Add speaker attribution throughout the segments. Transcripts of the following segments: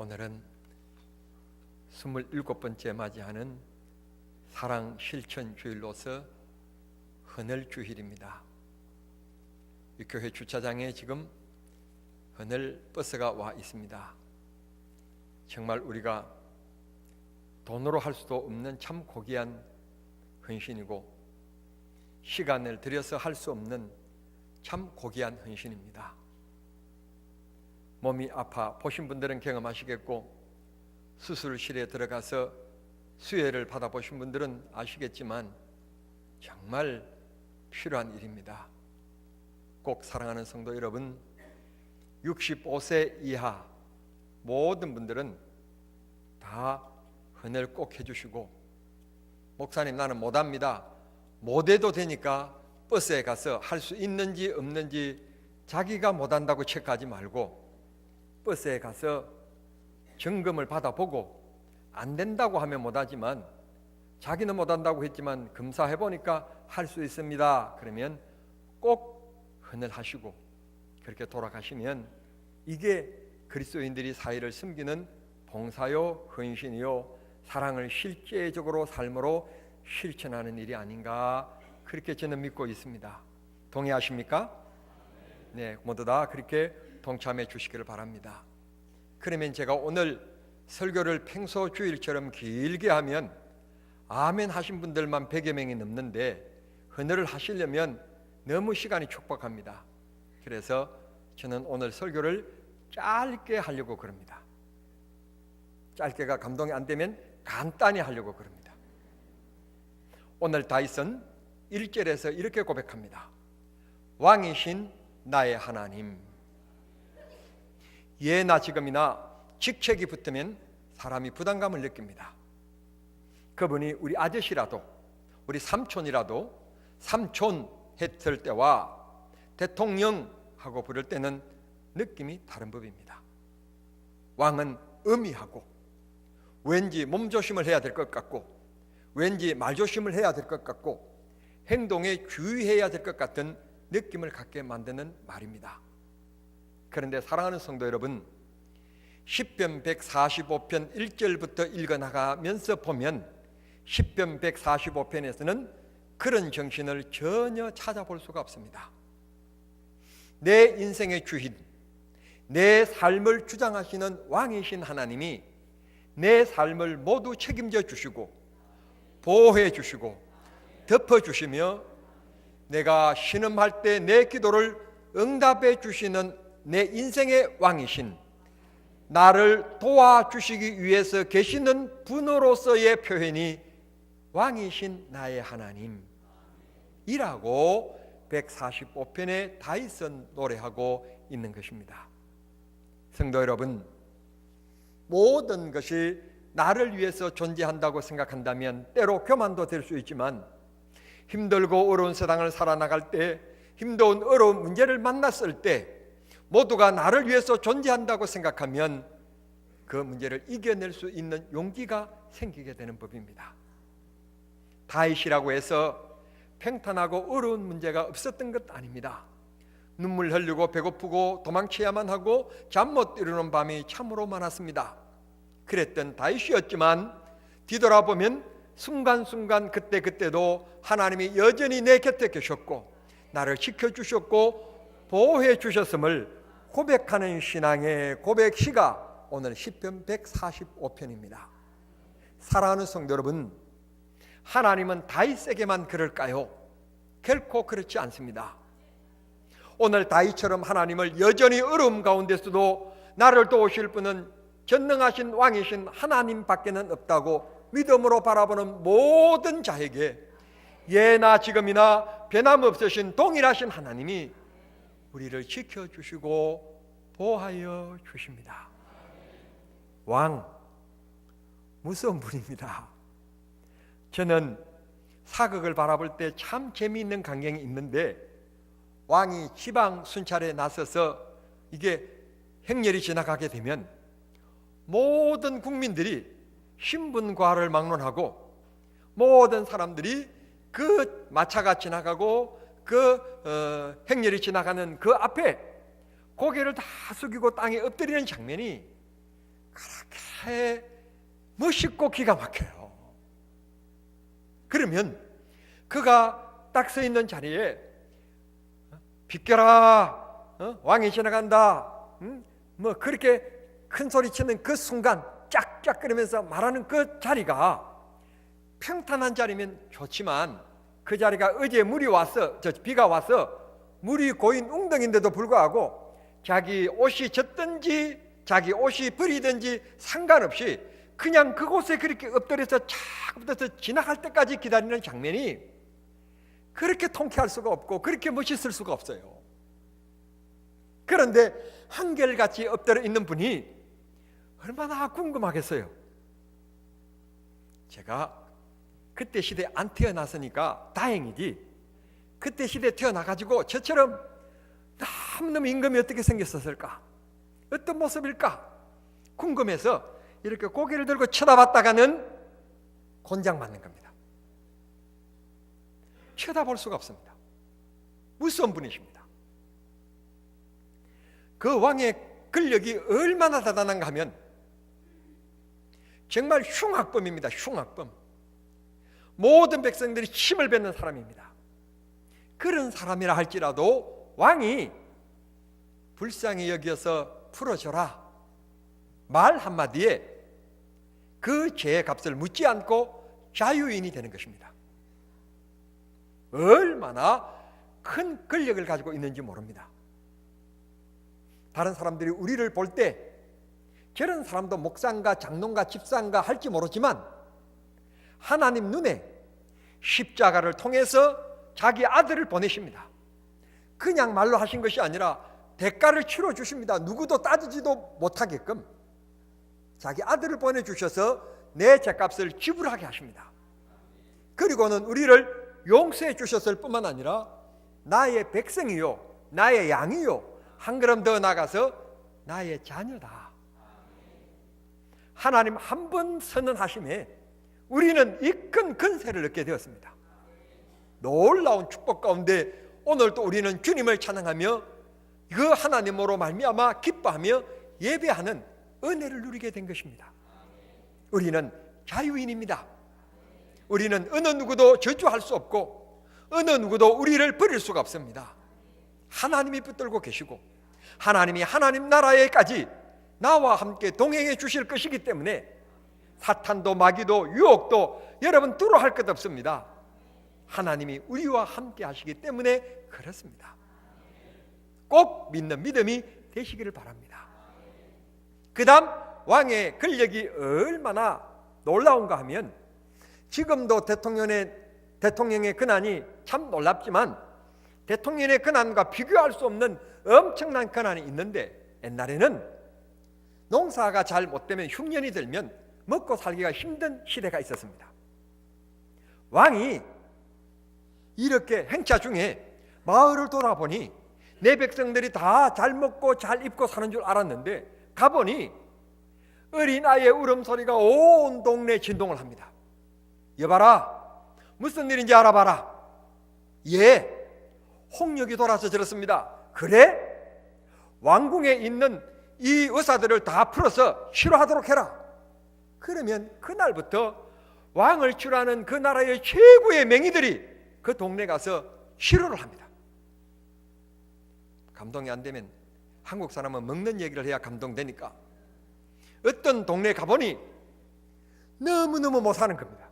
Speaker 1: 오늘은 27번째 맞이하는 사랑 실천 주일로서 헌을 주일입니다. 이 교회 주차장에 지금 헌을 버스가 와 있습니다. 정말 우리가 돈으로 할 수도 없는 참 고귀한 헌신이고 시간을 들여서 할 수 없는 참 고귀한 헌신입니다. 몸이 아파 보신 분들은 경험하시겠고 수술실에 들어가서 수혜를 받아보신 분들은 아시겠지만 정말 필요한 일입니다. 꼭 사랑하는 성도 여러분, 65세 이하 모든 분들은 다 헌을 꼭 해주시고 목사님 나는 못합니다. 못해도 되니까 버스에 가서 할 수 있는지 없는지 자기가 못한다고 체크하지 말고 버스에 가서 점검을 받아보고 안 된다고 하면 못하지만 자기는 못한다고 했지만 검사해 보니까 할 수 있습니다. 그러면 꼭 헌을 하시고 그렇게 돌아가시면 이게 그리스도인들이 사회를 섬기는 봉사요 헌신이요 사랑을 실제적으로 삶으로 실천하는 일이 아닌가 그렇게 저는 믿고 있습니다. 동의하십니까? 네, 모두 다 그렇게 동참해 주시기를 바랍니다. 그러면 제가 오늘 설교를 평소 주일처럼 길게 하면 아멘 하신 분들만 100여 명이 넘는데 헌혈을 하시려면 너무 시간이 촉박합니다. 그래서 저는 오늘 설교를 짧게 하려고 그럽니다. 짧게가 감동이 안 되면 간단히 하려고 그럽니다. 오늘 다이슨 1절에서 이렇게 고백합니다. 왕이신 나의 하나님. 예나 지금이나 직책이 붙으면 사람이 부담감을 느낍니다. 그분이 우리 아저씨라도 우리 삼촌이라도 삼촌 했을 때와 대통령 하고 부를 때는 느낌이 다른 법입니다. 왕은 의미하고 왠지 몸조심을 해야 될 것 같고 왠지 말조심을 해야 될 것 같고 행동에 주의해야 될 것 같은 느낌을 갖게 만드는 말입니다. 그런데 사랑하는 성도 여러분, 10편 145편 1절부터 읽어 나가면서 보면 10편 145편에서는 그런 정신을 전혀 찾아볼 수가 없습니다. 내 인생의 주인, 내 삶을 주장하시는 왕이신 하나님이 내 삶을 모두 책임져 주시고 보호해 주시고 덮어 주시며 내가 신음할 때 내 기도를 응답해 주시는 내 인생의 왕이신 나를 도와주시기 위해서 계시는 분으로서의 표현이 왕이신 나의 하나님이라고 145편의 다이슨 노래하고 있는 것입니다. 성도 여러분, 모든 것이 나를 위해서 존재한다고 생각한다면 때로 교만도 될 수 있지만 힘들고 어려운 세상을 살아나갈 때 힘든 어려운 문제를 만났을 때 모두가 나를 위해서 존재한다고 생각하면 그 문제를 이겨낼 수 있는 용기가 생기게 되는 법입니다. 다윗이라고 해서 평탄하고 어려운 문제가 없었던 것 아닙니다. 눈물 흘리고 배고프고 도망쳐야만 하고 잠 못 이루는 밤이 참으로 많았습니다. 그랬던 다윗이었지만 뒤돌아보면 순간순간 그때그때도 하나님이 여전히 내 곁에 계셨고 나를 지켜주셨고 보호해 주셨음을 고백하는 신앙의 고백시가 오늘 10편 145편입니다. 사랑하는 성도 여러분, 하나님은 다윗에게만 그럴까요? 결코 그렇지 않습니다. 오늘 다윗처럼 하나님을 여전히 어려움 가운데서도 나를 도우실 분은 전능하신 왕이신 하나님밖에는 없다고 믿음으로 바라보는 모든 자에게 예나 지금이나 변함없으신 동일하신 하나님이 우리를 지켜 주시고 보호하여 주십니다. 왕 무서운 분입니다. 저는 사극을 바라볼 때 참 재미있는 광경이 있는데 왕이 지방 순찰에 나서서 이게 행렬이 지나가게 되면 모든 국민들이 신분과를 막론하고 모든 사람들이 그 마차가 지나가고 그 어, 행렬이 지나가는 그 앞에 고개를 다 숙이고 땅에 엎드리는 장면이 그렇게 멋있고 기가 막혀요. 그러면 그가 딱 서 있는 자리에 비켜라 어? 왕이 지나간다 음? 뭐 그렇게 큰 소리 치는 그 순간 짝짝거리면서 말하는 그 자리가 평탄한 자리면 좋지만 그 자리가 어제 물이 왔어 저 비가 와서 물이 고인 웅덩인데도 불구하고 자기 옷이 젖든지 자기 옷이 버리든지 상관없이 그냥 그곳에 그렇게 엎드려서 차부터 지나갈 때까지 기다리는 장면이 그렇게 통쾌할 수가 없고 그렇게 멋있을 수가 없어요. 그런데 한결같이 엎드려 있는 분이 얼마나 궁금하겠어요. 제가 그때 시대에 안 태어났으니까 다행이지. 그때 시대에 태어나가지고 저처럼 너무너무 임금이 어떻게 생겼었을까? 어떤 모습일까? 궁금해서 이렇게 고개를 들고 쳐다봤다가는 곤장 맞는 겁니다. 쳐다볼 수가 없습니다. 무서운 분이십니다. 그 왕의 근력이 얼마나 대단한가 하면 정말 흉악범입니다. 흉악범. 모든 백성들이 힘을 뱉는 사람입니다. 그런 사람이라 할지라도 왕이 불쌍히 여겨서 풀어줘라. 말 한마디에 그 죄의 값을 묻지 않고 자유인이 되는 것입니다. 얼마나 큰 권력을 가지고 있는지 모릅니다. 다른 사람들이 우리를 볼 때 저런 사람도 목상가 장롱가 집상가 할지 모르지만 하나님 눈에 십자가를 통해서 자기 아들을 보내십니다. 그냥 말로 하신 것이 아니라 대가를 치러 주십니다. 누구도 따지지도 못하게끔 자기 아들을 보내 주셔서 내 죄값을 지불하게 하십니다. 그리고는 우리를 용서해 주셨을 뿐만 아니라 나의 백성이요, 나의 양이요, 한 걸음 더 나가서 나의 자녀다. 하나님 한 번 선언하심에 우리는 이 큰 근세를 얻게 되었습니다. 놀라운 축복 가운데 오늘 또 우리는 주님을 찬양하며 그 하나님으로 말미암아 기뻐하며 예배하는 은혜를 누리게 된 것입니다. 우리는 자유인입니다. 우리는 어느 누구도 저주할 수 없고 어느 누구도 우리를 버릴 수가 없습니다. 하나님이 붙들고 계시고 하나님이 하나님 나라에까지 나와 함께 동행해 주실 것이기 때문에 사탄도 마귀도 유혹도 여러분 두려워할 것 없습니다. 하나님이 우리와 함께 하시기 때문에 그렇습니다. 꼭 믿는 믿음이 되시기를 바랍니다. 그다음 왕의 권력이 얼마나 놀라운가 하면 지금도 대통령의 대통령의 권한이 참 놀랍지만 대통령의 권한과 비교할 수 없는 엄청난 권한이 있는데 옛날에는 농사가 잘 못되면 흉년이 들면 먹고 살기가 힘든 시대가 있었습니다. 왕이 이렇게 행차 중에 마을을 돌아보니 내 백성들이 다 잘 먹고 잘 입고 사는 줄 알았는데 가보니 어린아이의 울음소리가 온 동네 진동을 합니다. 여봐라 무슨 일인지 알아봐라. 예, 홍역이 돌아서 들었습니다. 그래? 왕궁에 있는 이 의사들을 다 풀어서 치료하도록 해라. 그러면 그날부터 왕을 치료하는 그 나라의 최고의 맹이들이 그 동네 가서 치료를 합니다. 감동이 안 되면 한국 사람은 먹는 얘기를 해야 감동되니까 어떤 동네 가보니 너무너무 못 사는 겁니다.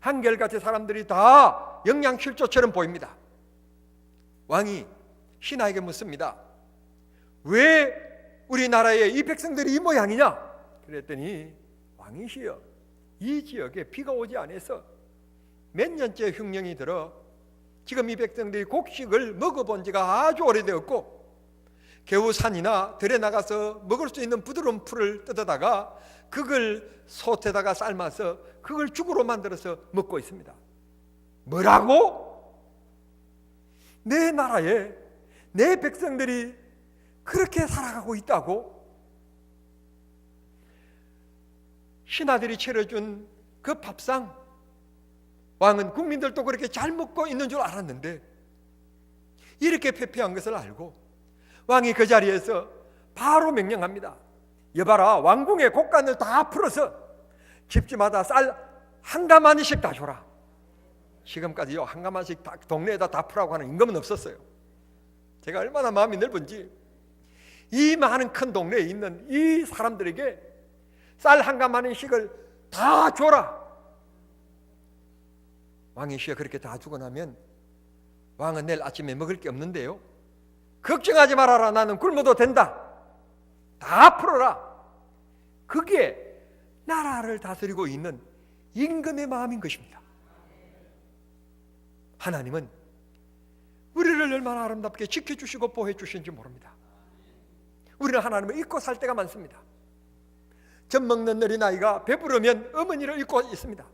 Speaker 1: 한결같이 사람들이 다 영양실조처럼 보입니다. 왕이 신하에게 묻습니다. 왜 우리나라의 이 백성들이 이 모양이냐? 그랬더니 왕이시여 이 지역에 비가 오지 않아서 몇 년째 흉령이 들어 지금 이 백성들이 곡식을 먹어본 지가 아주 오래되었고 겨우 산이나 들에 나가서 먹을 수 있는 부드러운 풀을 뜯어다가 그걸 솥에다가 삶아서 그걸 죽으로 만들어서 먹고 있습니다. 뭐라고? 내 나라에 내 백성들이 그렇게 살아가고 있다고? 신하들이 차려준 그 밥상 왕은 국민들도 그렇게 잘 먹고 있는 줄 알았는데 이렇게 패폐한 것을 알고 왕이 그 자리에서 바로 명령합니다. 여봐라 왕궁의 곡간을 다 풀어서 집집마다 쌀 한 가마니씩 다 줘라. 지금까지요 한 가마씩 다 동네에다 다 풀라고 하는 임금은 없었어요. 제가 얼마나 마음이 넓은지 이 많은 큰 동네에 있는 이 사람들에게 쌀 한 가마니씩을 다 줘라. 왕이 씨가 그렇게 다 주고 나면 왕은 내일 아침에 먹을 게 없는데요. 걱정하지 말아라. 나는 굶어도 된다. 다 풀어라. 그게 나라를 다스리고 있는 임금의 마음인 것입니다. 하나님은 우리를 얼마나 아름답게 지켜주시고 보호해주신지 모릅니다. 우리는 하나님을 잊고 살 때가 많습니다. 젖 먹는 어린아이가 배부르면 어머니를 잊고 있습니다.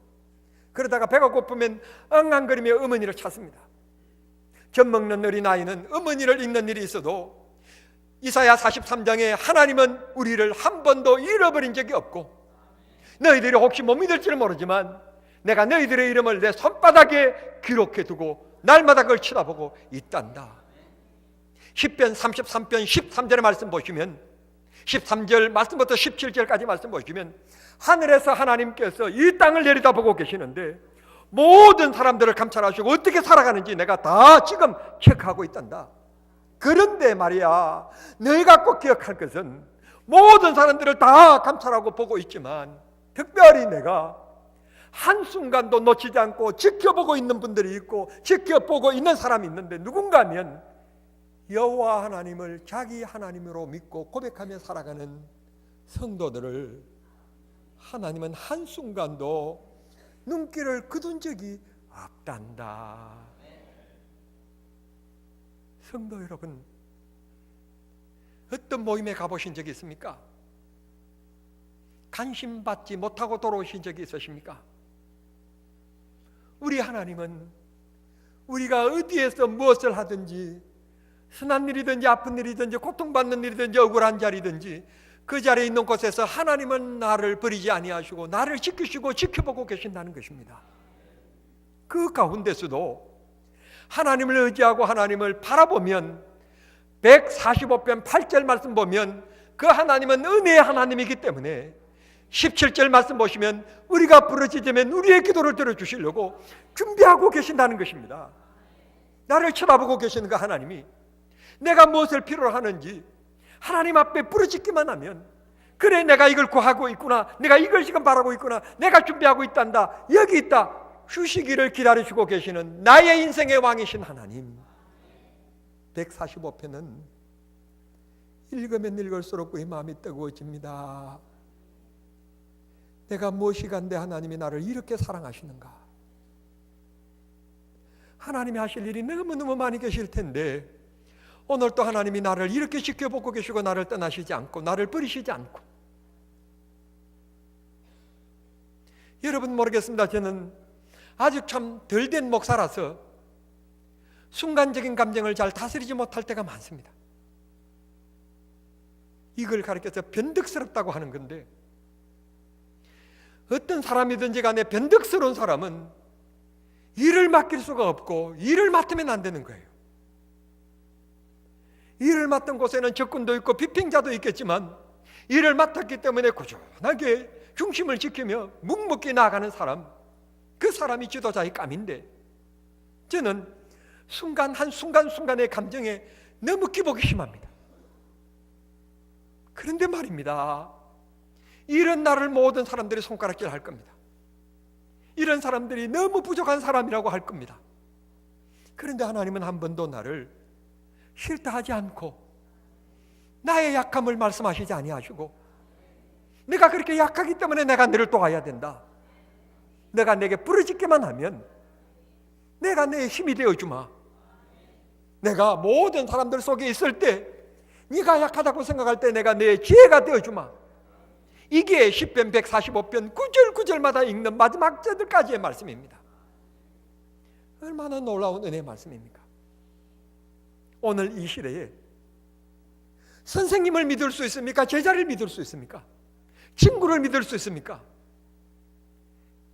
Speaker 1: 그러다가 배가 고프면 엉엉거리며 어머니를 찾습니다. 젖 먹는 어린아이는 어머니를 잊는 일이 있어도 이사야 43장에 하나님은 우리를 한 번도 잃어버린 적이 없고 너희들이 혹시 못 믿을지는 모르지만 내가 너희들의 이름을 내 손바닥에 기록해 두고 날마다 그걸 쳐다보고 있단다. 10편 33편 13절의 말씀 보시면 13절 말씀부터 17절까지 말씀 보시면 하늘에서 하나님께서 이 땅을 내려다보고 계시는데 모든 사람들을 감찰하시고 어떻게 살아가는지 내가 다 지금 체크하고 있단다. 그런데 말이야, 너희가 꼭 기억할 것은 모든 사람들을 다 감찰하고 보고 있지만 특별히 내가 한순간도 놓치지 않고 지켜보고 있는 분들이 있고 지켜보고 있는 사람이 있는데 누군가 하면 여호와 하나님을 자기 하나님으로 믿고 고백하며 살아가는 성도들을 하나님은 한순간도 눈길을 거둔 적이 없단다. 성도 여러분, 어떤 모임에 가보신 적이 있습니까? 관심 받지 못하고 돌아오신 적이 있으십니까? 우리 하나님은 우리가 어디에서 무엇을 하든지 선한 일이든지 아픈 일이든지 고통받는 일이든지 억울한 자리든지 그 자리에 있는 곳에서 하나님은 나를 버리지 아니하시고 나를 지키시고 지켜보고 계신다는 것입니다. 그 가운데서도 하나님을 의지하고 하나님을 바라보면 145편 8절 말씀 보면 그 하나님은 은혜의 하나님이기 때문에 17절 말씀 보시면 우리가 부르짖으면 우리의 기도를 들어주시려고 준비하고 계신다는 것입니다. 나를 쳐다보고 계시는 그 하나님이 내가 무엇을 필요로 하는지 하나님 앞에 부르짖기만 하면 그래 내가 이걸 구하고 있구나 내가 이걸 지금 바라고 있구나 내가 준비하고 있단다 여기 있다 휴식기를 기다리시고 계시는 나의 인생의 왕이신 하나님. 145편은 읽으면 읽을수록 그의 마음이 뜨거워집니다. 내가 무엇이 간데 하나님이 나를 이렇게 사랑하시는가? 하나님이 하실 일이 너무너무 많이 계실 텐데 오늘 또 하나님이 나를 이렇게 지켜보고 계시고 나를 떠나시지 않고 나를 버리시지 않고 여러분 모르겠습니다. 저는 아주 참덜 된 목사라서 순간적인 감정을 잘 다스리지 못할 때가 많습니다. 이걸 가르쳐서 변덕스럽다고 하는 건데 어떤 사람이든지 간에 변덕스러운 사람은 일을 맡길 수가 없고 일을 맡으면 안 되는 거예요. 일을 맡은 곳에는 적군도 있고 비평자도 있겠지만 일을 맡았기 때문에 꾸준하게 중심을 지키며 묵묵히 나아가는 사람 그 사람이 지도자의 감인데 저는 순간 한 순간 순간의 감정에 너무 기복이 심합니다. 그런데 말입니다. 이런 나를 모든 사람들이 손가락질 할 겁니다. 이런 사람들이 너무 부족한 사람이라고 할 겁니다. 그런데 하나님은 한 번도 나를 싫다 하지 않고 나의 약함을 말씀하시지 아니하시고 내가 그렇게 약하기 때문에 내가 너를 도와야 된다. 내가 내게 부르짖기만 하면 내가 내 힘이 되어 주마. 내가 모든 사람들 속에 있을 때 네가 약하다고 생각할 때 내가 내 지혜가 되어 주마. 이게 10편 145편 구절 구절마다 읽는 마지막 절까지의 말씀입니다. 얼마나 놀라운 은혜의 말씀입니까? 오늘 이 시대에 선생님을 믿을 수 있습니까? 제자를 믿을 수 있습니까? 친구를 믿을 수 있습니까?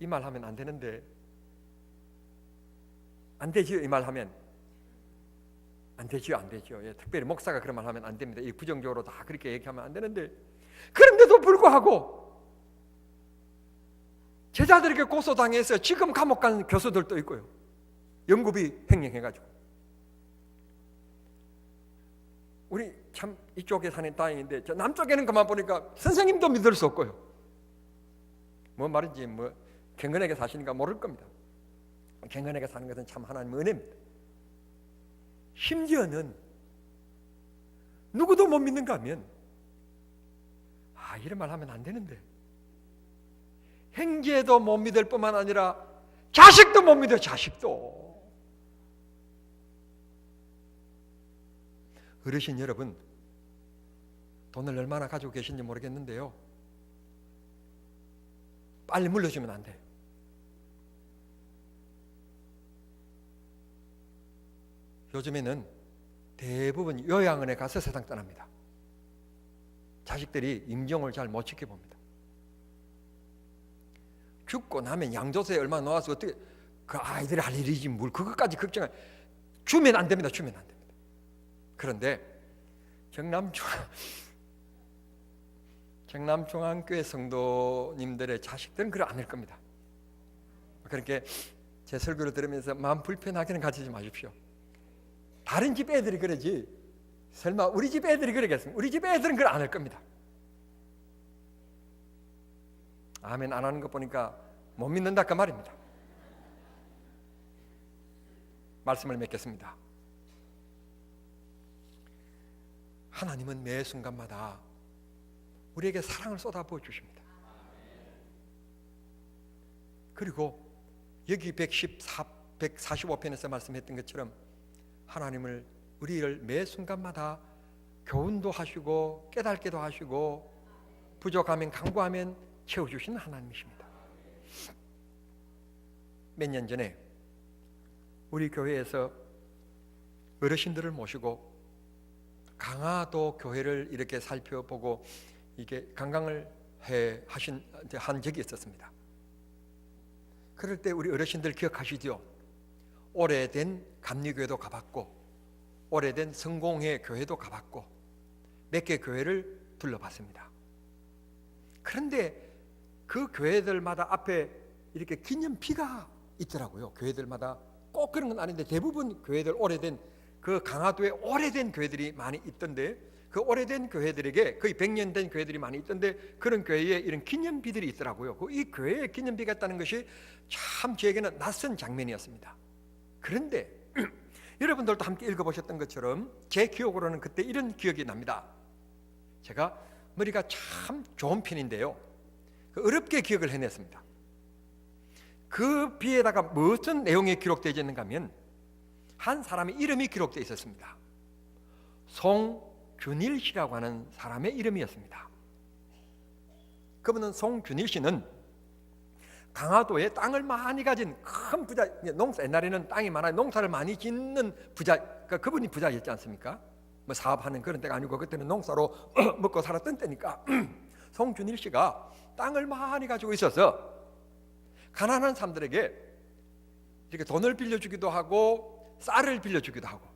Speaker 1: 이 말 하면 안 되는데 안 되지요 이 말 하면 안 되지요 안 되지요 예, 특별히 목사가 그런 말 하면 안 됩니다 이 부정적으로 다 그렇게 얘기하면 안 되는데 그런데도 불구하고 제자들에게 고소당해서 지금 감옥 간 교수들도 있고요. 연구비 횡령해가지고. 우리 참 이쪽에 사는 다행인데 저 남쪽에는 그만 보니까 선생님도 믿을 수 없고요. 뭐 말인지 뭐 경건하게 사시니까 모를 겁니다. 경건하게 사는 것은 참 하나님 은혜입니다. 심지어는 누구도 못 믿는가 하면 아 이런 말 하면 안 되는데 형제도 못 믿을 뿐만 아니라 자식도 못 믿어 자식도 어르신 여러분 돈을 얼마나 가지고 계신지 모르겠는데요. 빨리 물려주면 안 돼요. 요즘에는 대부분 요양원에 가서 세상 떠납니다. 자식들이 임종을 잘 못 지켜봅니다. 죽고 나면 양조세에 얼마 놓아서 어떻게 그 아이들이 할 일이지 뭘 그것까지 걱정해 주면 안 됩니다 주면 안 됩니다 그런데 경남중 경남 중앙교회 성도님들의 자식들은 그래 안할 겁니다 그렇게 제 설교를 들으면서 마음 불편하게는 가지지 마십시오 다른 집 애들이 그러지 설마 우리 집 애들이 그러겠습니까? 우리 집 애들은 그래 안할 겁니다 아멘 안 하는 거 보니까 못 믿는다 그 말입니다. 말씀을 맺겠습니다. 하나님은 매 순간마다 우리에게 사랑을 쏟아부어 주십니다. 그리고 여기 114, 145편에서 말씀했던 것처럼 하나님을 우리를 매 순간마다 교훈도 하시고 깨닫게도 하시고 부족하면 강구하면 채워주시는 하나님이십니다. 몇 년 전에 우리 교회에서 어르신들을 모시고 강화도 교회를 이렇게 살펴보고 이게 관광을 해 하신 한 적이 있었습니다. 그럴 때 우리 어르신들 기억하시죠? 오래된 감리교회도 가봤고 오래된 성공회 교회도 가봤고 몇 개 교회를 둘러봤습니다. 그런데 그 교회들마다 앞에 이렇게 기념비가 있더라고요. 교회들마다 꼭 그런 건 아닌데 대부분 교회들 오래된 그 강화도에 오래된 교회들이 많이 있던데 그 오래된 교회들에게 거의 100년 된 교회들이 많이 있던데 그런 교회에 이런 기념비들이 있더라고요. 그이 교회에 기념비가 있다는 것이 참 저에게는 낯선 장면이었습니다. 그런데 여러분들도 함께 읽어보셨던 것처럼 제 기억으로는 그때 이런 기억이 납니다. 제가 머리가 참 좋은 편인데요. 그 어렵게 기억을 해냈습니다. 그 비에다가 무슨 내용이 기록되어 있는가 하면 한 사람의 이름이 기록되어 있었습니다. 송균일 씨라고 하는 사람의 이름이었습니다. 그분은 송균일 씨는 강화도에 땅을 많이 가진 큰 부자, 농사 옛날에는 땅이 많아 농사를 많이 짓는 부자, 그러니까 그분이 부자였지 않습니까? 뭐 사업하는 그런 때가 아니고 그때는 농사로 먹고 살았던 때니까 송준일 씨가 땅을 많이 가지고 있어서 가난한 사람들에게 이렇게 돈을 빌려주기도 하고 쌀을 빌려주기도 하고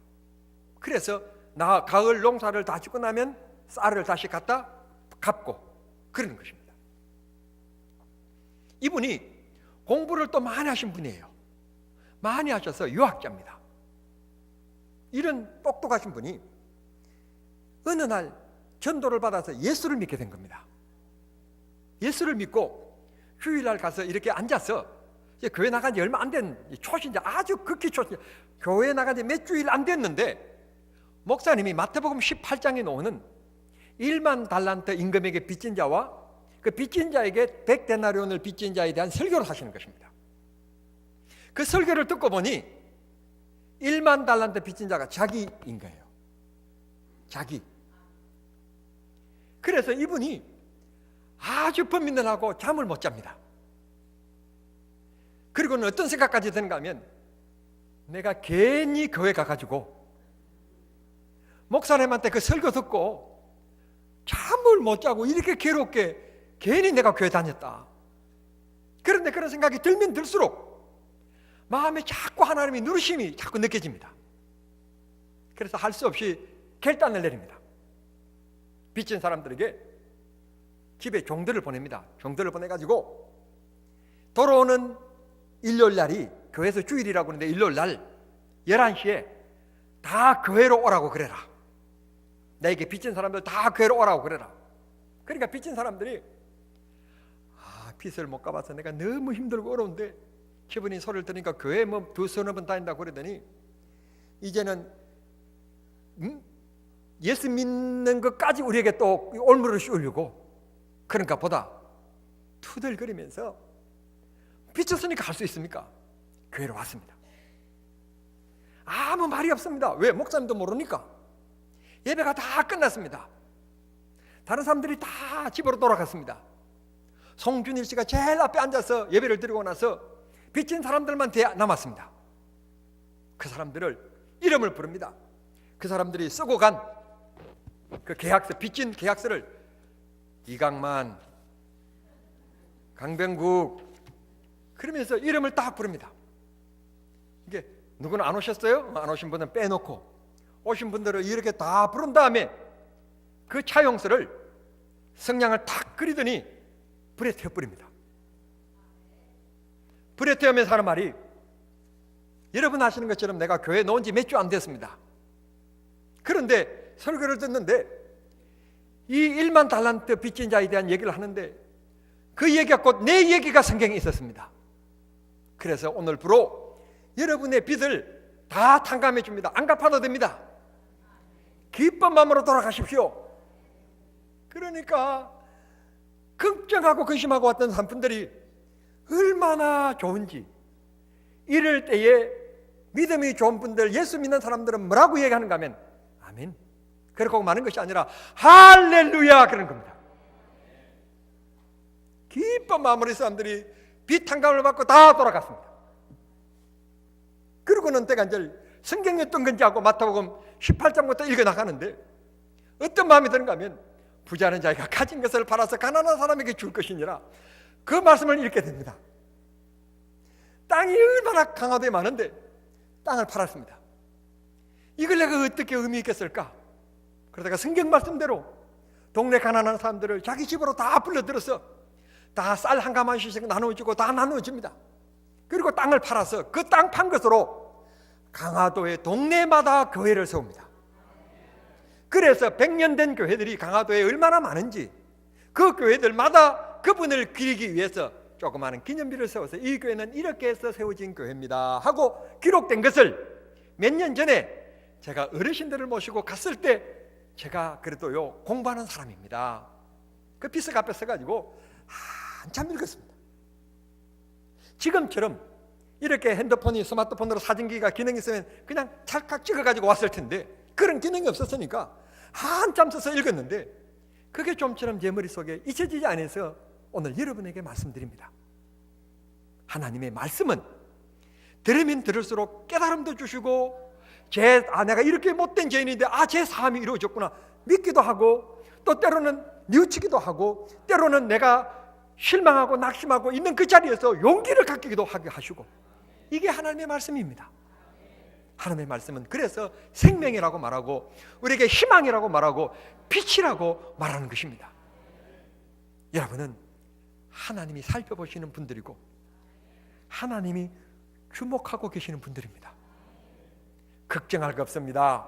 Speaker 1: 그래서 나 가을 농사를 다 짓고 나면 쌀을 다시 갖다 갚고 그러는 것입니다. 이분이 공부를 또 많이 하신 분이에요. 많이 하셔서 유학자입니다. 이런 똑똑하신 분이 어느 날 전도를 받아서 예수를 믿게 된 겁니다. 예수를 믿고 휴일날 가서 이렇게 앉아서 교회 나간 지 얼마 안 된 초신자 아주 극히 초신자 교회 나간 지 몇 주일 안 됐는데 목사님이 마태복음 18장에 나오는 1만 달란트 임금에게 빚진 자와 그 빚진 자에게 100데나리온을 빚진 자에 대한 설교를 하시는 것입니다. 그 설교를 듣고 보니 1만 달란트 빚진 자가 자기인 거예요. 자기. 그래서 이분이 아주 범민들하고 잠을 못 잡니다. 그리고는 어떤 생각까지 드는가 하면 내가 괜히 교회 가가지고 목사님한테 그 설교 듣고 잠을 못 자고 이렇게 괴롭게 괜히 내가 교회 다녔다. 그런데 그런 생각이 들면 들수록 마음에 자꾸 하나님의 누르심이 자꾸 느껴집니다. 그래서 할 수 없이 결단을 내립니다. 빚진 사람들에게 집에 종들을 보냅니다. 종들을 보내가지고 돌아오는 일요일 날이 교회에서 주일이라고 하는데 일요일 날 11시에 다 교회로 오라고 그래라. 내게 빚진 사람들 다 교회로 오라고 그래라. 그러니까 빚진 사람들이 아, 빚을 못 갚아서 내가 너무 힘들고 어려운데 기분이 소리를 들으니까 교회 뭐두 서너 번 다닌다고 그러더니 이제는 음? 예수 믿는 것까지 우리에게 또 올무를 씌우려고 그러니까 보다 투덜거리면서 빚졌으니까 할수 있습니까? 교회로 왔습니다. 아무 말이 없습니다. 왜? 목사님도 모르니까. 예배가 다 끝났습니다. 다른 사람들이 다 집으로 돌아갔습니다. 송준일 씨가 제일 앞에 앉아서 예배를 드리고 나서 빚진 사람들만 대- 남았습니다. 그 사람들을 이름을 부릅니다. 그 사람들이 쓰고 간 그 계약서 빚진 계약서를 이강만, 강병국 그러면서 이름을 딱 부릅니다. 이게 누구는 안 오셨어요? 안 오신 분은 빼놓고 오신 분들을 이렇게 다 부른 다음에 그 차용서를 성냥을 탁 끓이더니 불에 태워 버립니다. 불에 태우면서 하는 말이 여러분 아시는 것처럼 내가 교회 나온 지몇 주 안 됐습니다. 그런데 설교를 듣는데 이 1만 달란트 빚진 자에 대한 얘기를 하는데 그 얘기가 곧 내 얘기가 성경에 있었습니다. 그래서 오늘부로 여러분의 빚을 다 탕감해 줍니다. 안 갚아도 됩니다. 기쁜 마음으로 돌아가십시오. 그러니까 걱정하고 근심하고 왔던 산분들이 얼마나 좋은지 이럴 때에 믿음이 좋은 분들 예수 믿는 사람들은 뭐라고 얘기하는가 하면 아멘 그렇고 많은 것이 아니라 할렐루야 그런 겁니다 기쁜 마음으로 이 사람들이 비탄감을 받고 다 돌아갔습니다. 그러고는 때가 이제 성경에 어떤 건지 하고 마태복음 18장부터 읽어 나가는데 어떤 마음이 드는가 하면 부자는 자기가 가진 것을 팔아서 가난한 사람에게 줄 것이니라 그 말씀을 읽게 됩니다. 땅이 얼마나 강화도에 많은데 땅을 팔았습니다. 이걸 내가 어떻게 의미 있겠을까? 그러다가 성경 말씀대로 동네 가난한 사람들을 자기 집으로 다 불러들여서 다 쌀 한 가마씩 나눠주고 다 나눠줍니다. 그리고 땅을 팔아서 그 땅 판 것으로 강화도의 동네마다 교회를 세웁니다. 그래서 100년 된 교회들이 강화도에 얼마나 많은지 그 교회들마다 그분을 기리기 위해서 조그마한 기념비를 세워서 이 교회는 이렇게 해서 세워진 교회입니다 하고 기록된 것을 몇 년 전에 제가 어르신들을 모시고 갔을 때 제가 그래도요 공부하는 사람입니다. 그 비석 앞에 서가지고 한참 읽었습니다. 지금처럼 이렇게 핸드폰이 스마트폰으로 사진기가 기능이 있으면 그냥 찰칵 찍어가지고 왔을 텐데 그런 기능이 없었으니까 한참 써서 읽었는데 그게 좀처럼 제 머릿속에 잊혀지지 않아서 오늘 여러분에게 말씀드립니다. 하나님의 말씀은 들으면 들을수록 깨달음도 주시고 제 아, 내가 이렇게 못된 죄인인데 아, 제 삶이 이루어졌구나 믿기도 하고 또 때로는 뉘우치기도 하고 때로는 내가 실망하고 낙심하고 있는 그 자리에서 용기를 갖기도 하게 하시고 이게 하나님의 말씀입니다. 하나님의 말씀은 그래서 생명이라고 말하고 우리에게 희망이라고 말하고 빛이라고 말하는 것입니다. 여러분은 하나님이 살펴보시는 분들이고 하나님이 주목하고 계시는 분들입니다. 걱정할 거 없습니다.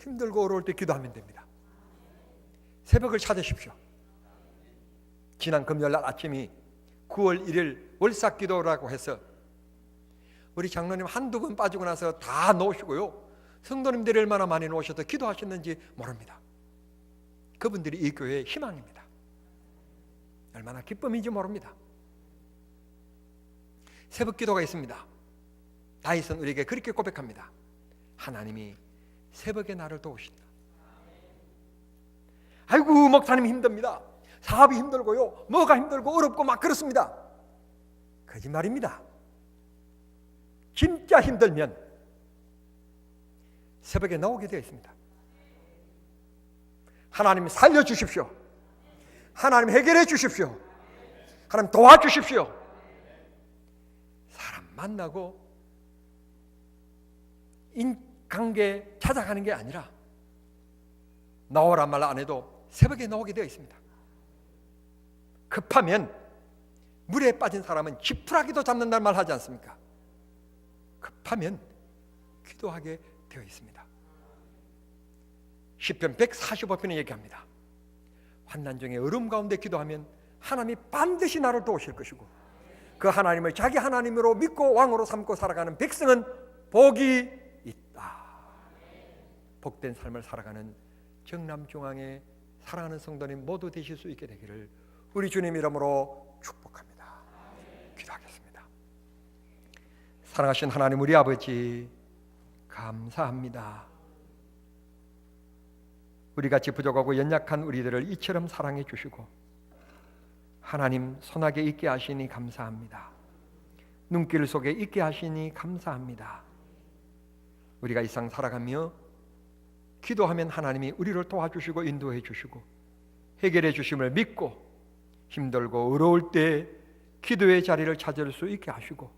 Speaker 1: 힘들고 어려울 때 기도하면 됩니다. 새벽을 찾으십시오. 지난 금요일 날 아침이 9월 1일 월삭 기도라고 해서 우리 장로님 한두 번 빠지고 나서 다 놓으시고요. 성도님들이 얼마나 많이 놓으셔서 기도하셨는지 모릅니다. 그분들이 이 교회의 희망입니다. 얼마나 기쁨인지 모릅니다. 새벽 기도가 있습니다. 다윗은 우리에게 그렇게 고백합니다. 하나님이 새벽에 나를 도우신다. 아이고 목사님 힘듭니다. 사업이 힘들고요. 뭐가 힘들고 어렵고 막 그렇습니다. 거짓말입니다. 진짜 힘들면 새벽에 나오게 되어 있습니다. 하나님 살려주십시오. 하나님 해결해 주십시오. 하나님 도와주십시오. 사람 만나고 인관계 찾아가는 게 아니라 나오란 말 안 해도 새벽에 나오게 되어 있습니다. 급하면 물에 빠진 사람은 지푸라기도 잡는다는 말 하지 않습니까? 급하면 기도하게 되어 있습니다. 시편 145편에 얘기합니다. 환난 중에 얼음 가운데 기도하면 하나님이 반드시 나를 도우실 것이고 그 하나님을 자기 하나님으로 믿고 왕으로 삼고 살아가는 백성은 복이 있다. 복된 삶을 살아가는 정남 중앙에 사랑하는 성도님 모두 되실 수 있게 되기를 우리 주님 이름으로 축복합니다. 기도하겠습니다. 사랑하신 하나님 우리 아버지 감사합니다. 우리 같이 부족하고 연약한 우리들을 이처럼 사랑해 주시고 하나님 손아게 있게 하시니 감사합니다. 눈길 속에 있게 하시니 감사합니다. 우리가 이상 살아가며 기도하면 하나님이 우리를 도와주시고 인도해 주시고 해결해 주심을 믿고 힘들고 어려울 때 기도의 자리를 찾을 수 있게 하시고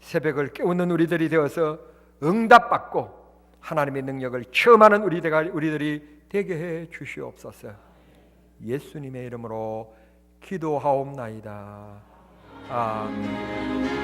Speaker 1: 새벽을 깨우는 우리들이 되어서 응답받고 하나님의 능력을 체험하는 우리들이, 되게 해 주시옵소서. 예수님의 이름으로 기도하옵나이다. 아멘.